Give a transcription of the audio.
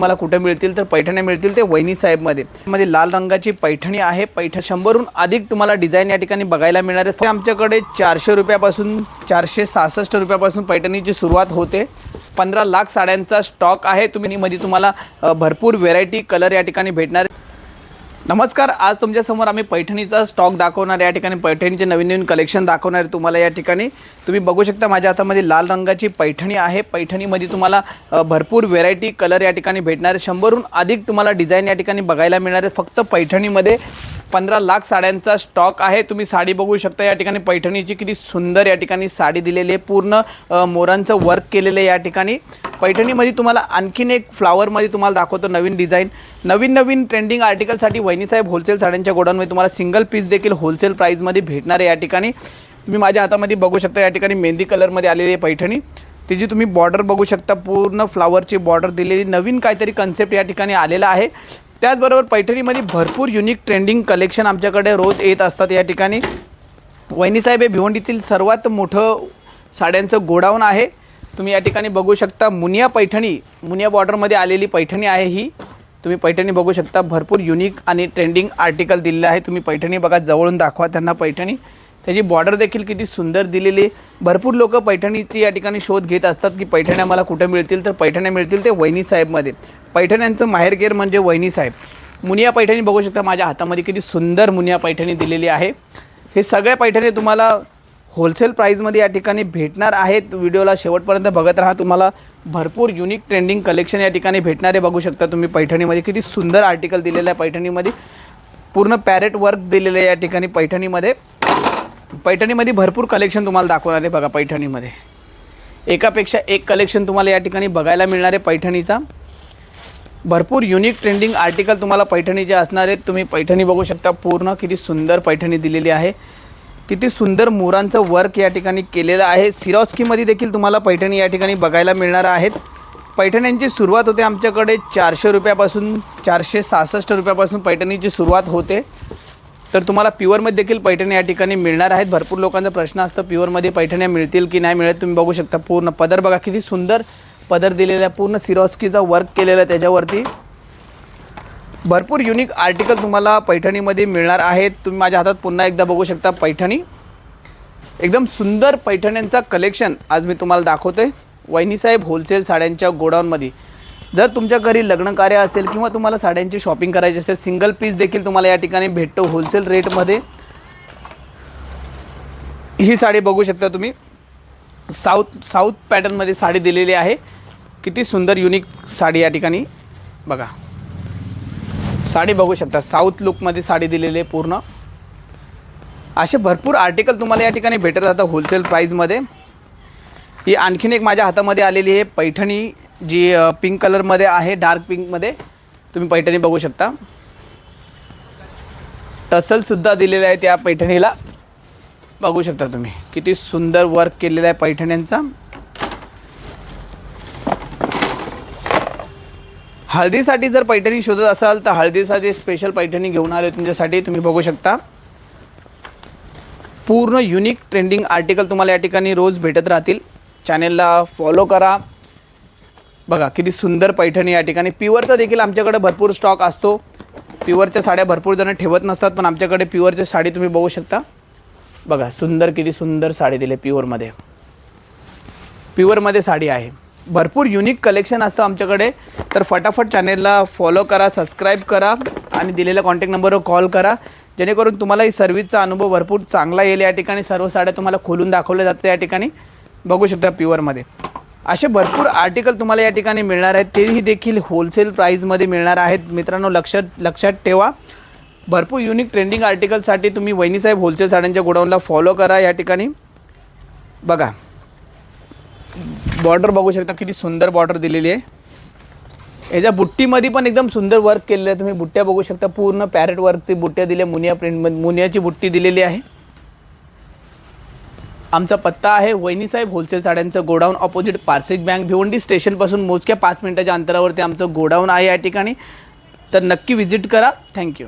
मला कुठे मिळतील तर पैठण्या मिळतील ते वहिनी साहेबमध्ये. मध्ये लाल रंगाची पैठणी आहे. पैठ शंभरहून अधिक तुम्हाला डिझाईन या ठिकाणी बघायला मिळणार आहे. आमच्याकडे चारशे रुपयापासून चारशे सहासष्ट रुपयापासून पैठणीची सुरुवात होते. पंधरा लाख साड्यांचा स्टॉक आहे. तुम्ही मध्ये तुम्हाला भरपूर व्हेरायटी कलर या ठिकाणी भेटणार नमस्कार आज तुमच्यासमोर आम्ही पैठणीचा स्टॉक दाखवणार आहे. या ठिकाणी पैठणीचे नवीन नवीन कलेक्शन दाखवणार आहे तुम्हाला या ठिकाणी. तुम्ही बघू शकता माझ्या हातामध्ये लाल रंगाची पैठणी आहे. पैठणीमध्ये तुम्हाला भरपूर व्हेरायटी कलर या ठिकाणी भेटणार आहे. शंभरहून अधिक तुम्हाला डिझाईन या ठिकाणी बघायला मिळणार आहे. फक्त पैठणीमध्ये पंधरा लाख साड्यांचा स्टॉक आहे. तुम्ही साडी बघू शकता. या ठिकाणी पैठणीची किती सुंदर या ठिकाणी साडी दिलेली आहे. पूर्ण मोरांचं वर्क केलेलं आहे या ठिकाणी. पैठणीमध्ये तुम्हाला आणखीन एक फ्लावरमध्ये तुम्हाला दाखवतो नवीन डिझाईन नवीन नवीन ट्रेंडिंग आर्टिकलसाठी वहिनीसाहेब होलसेल साड्यांच्या गोडाऊनमध्ये तुम्हाला सिंगल पीस देखील होलसेल प्राईजमध्ये भेटणार आहे या ठिकाणी. तुम्ही माझ्या हातामध्ये बघू शकता या ठिकाणी मेहंदी कलरमध्ये आलेली आहे पैठणी. तिची तुम्ही बॉर्डर बघू शकता. पूर्ण फ्लावरची बॉर्डर दिलेली. नवीन काहीतरी कन्सेप्ट या ठिकाणी आलेला आहे. त्याचबरोबर पैठणीमध्ये भरपूर युनिक ट्रेंडिंग कलेक्शन आमच्याकडे रोज येत असतात या ठिकाणी. वहिनीसाहेब हे भिवंडीतील सर्वात मोठं साड्यांचं गोडाऊन आहे. तुम्ही या ठिकाणी बघू शकता मुनिया पैठणी. मुनिया बॉर्डरमध्ये आलेली पैठणी आहे ही. तुम्ही पैठणी बघू शकता. भरपूर युनिक आणि ट्रेंडिंग आर्टिकल दिलेलं आहे. तुम्ही पैठणी बघा जवळून दाखवा त्यांना पैठणी. त्याची बॉर्डर देखील किती सुंदर दिलेली आहे. भरपूर लोक पैठणीची या ठिकाणी शोध घेत असतात की पैठण्या मला कुठे मिळतील? तर पैठण्या मिळतील ते वहिनीसाहेबमध्ये पैठण पैठण्यांचं माहेरगेर म्हणजे वहिनी साहेब. मुनिया पैठणी बघू शकता माझ्या हातामध्ये किती सुंदर मुनिया पैठणी दिलेली आहे. हे सगळ्या पैठणी तुम्हाला होलसेल प्राईजमध्ये या ठिकाणी भेटणार आहेत. व्हिडिओला शेवटपर्यंत बघत राहा. तुम्हाला भरपूर युनिक ट्रेंडिंग कलेक्शन या ठिकाणी भेटणारे बघू शकता तुम्ही पैठणीमध्ये. किती सुंदर आर्टिकल दिलेलं आहे पैठणीमध्ये. पूर्ण पॅरेट वर्क दिलेलं आहे या ठिकाणी पैठणीमध्ये. पैठणीमध्ये भरपूर कलेक्शन तुम्हाला दाखवणार आहे बघा पैठणीमध्ये. एकापेक्षा एक कलेक्शन तुम्हाला या ठिकाणी बघायला मिळणार आहे पैठणीचा. भरपूर युनिक ट्रेंडिंग आर्टिकल तुम्हाला पैठणीचे असणार आहेत तुम्ही पैठणी बघू शकता. पूर्ण किती सुंदर पैठणी दिलेली आहे. किती सुंदर मोरांचं वर्क या ठिकाणी केलेलं आहे. सिरॉस्कीमध्ये देखील तुम्हाला पैठणी या ठिकाणी बघायला मिळणार आहेत. पैठण्यांची सुरुवात होते आमच्याकडे चारशे रुपयापासून चारशे सहासष्ट रुपयापासून पैठणीची सुरुवात होते. तर तुम्हाला प्युअरमध्ये देखील पैठणी या ठिकाणी मिळणार आहेत. भरपूर लोकांचा प्रश्न असतो प्युअरमध्ये पैठण्या मिळतील की नाही मिळत तुम्ही बघू शकता. पूर्ण पदर बघा किती सुंदर. पदर दिलेला पूर्ण सिरॉस्कीचा वर्क केलेला आहे त्याच्यावरती. भरपूर युनिक आर्टिकल तुम्हाला पैठणीमध्ये मिळणार आहेत. तुम्ही माझ्या हातात पुन्हा एकदा बघू शकता पैठणी. एकदम सुंदर पैठण्यांचा कलेक्शन आज मी तुम्हाला दाखवतो. आहे वहिनीसाहेब होलसेल साड्यांच्या गोडाऊनमध्ये. जर तुमच्या घरी लग्न कार्य असेल किंवा तुम्हाला साड्यांची शॉपिंग करायची असेल सिंगल पीस देखील तुम्हाला या ठिकाणी भेटतो होलसेल रेटमध्ये ही साडी बघू शकता तुम्ही. साऊथ साऊथ पॅटर्नमध्ये साडी दिलेली आहे. किती सुंदर युनिक साडी या ठिकाणी बघा. साडी बघू शकता. साऊथ लुकमध्ये साडी दिलेली आहे पूर्ण. असे भरपूर आर्टिकल तुम्हाला या ठिकाणी भेटत राहतं होलसेल प्राईजमध्ये ही आणखीन एक माझ्या हातामध्ये आलेली आहे. पैठणी जी पिंक कलरमध्ये आहे डार्क पिंकमध्ये तुम्ही पैठणी बघू शकता. टसलसुद्धा दिलेलं आहे त्या पैठणीला. बघू शकता तुम्ही. किती सुंदर वर्क केलेलं आहे पैठण्यांचा. हळदीसाठी जर पैठणी शोधत असाल तर हळदीसाठी स्पेशल पैठणी घेऊन आले तुमच्यासाठी तुम्ही बघू शकता. पूर्ण युनिक ट्रेंडिंग आर्टिकल तुम्हाला या ठिकाणी रोज भेटत राहतील. चॅनेलला फॉलो करा. बघा किती सुंदर पैठणी या ठिकाणी. प्युअरचा देखील आमच्याकडे भरपूर स्टॉक असतो. प्युअरच्या साड्या भरपूर जण ठेवत नसतात पण आमच्याकडे प्युअरच्या साडी तुम्ही बघू शकता. बघा सुंदर किती सुंदर साडी दिली प्युअरमध्ये प्युअरमध्ये साडी आहे. भरपूर युनिक कलेक्शन असतं आमच्याकडे. तर फटाफट चॅनेलला फॉलो करा सबस्क्राईब करा आणि दिलेल्या कॉन्टॅक्ट नंबरवर कॉल करा. जेणेकरून तुम्हाला ही सर्व्हिसचा अनुभव भरपूर चांगला येईल या ठिकाणी. सर्व साड्या तुम्हाला खोलून दाखवल्या जातात या ठिकाणी. बघू शकता प्युअरमध्ये असे भरपूर आर्टिकल तुम्हाला या ठिकाणी मिळणार आहेत. तेही देखील होलसेल प्राईजमध्ये मिळणार आहेत. मित्रांनो लक्षात लक्षात ठेवा. भरपूर युनिक ट्रेंडिंग आर्टिकलसाठी तुम्ही वहिनीसाहेब होलसेल साड्यांच्या गोडाऊनला फॉलो करा या ठिकाणी. बघा. बॉर्डर बघू शकता किती सुंदर बॉर्डर दिलेली आहे. याच्या बुट्टीमध्ये पण एकदम सुंदर वर्क केलेलं आहे. तुम्ही बुट्ट्या बघू शकता पूर्ण पॅरेट वर्कची बुट्ट्या दिल्या मुनिया प्रिंट मुनियाची बुट्टी दिलेली आहे. आमचा पत्ता आहे वैनीसाहेब होलसेल साड्यांचं godown opposite Parsik bank Bhiwandi स्टेशनपासून मोजक्या पाच मिनिटाच्या अंतरावरती आमचं गोडाऊन आहे या ठिकाणी. तर नक्की व्हिजिट करा. थँक्यू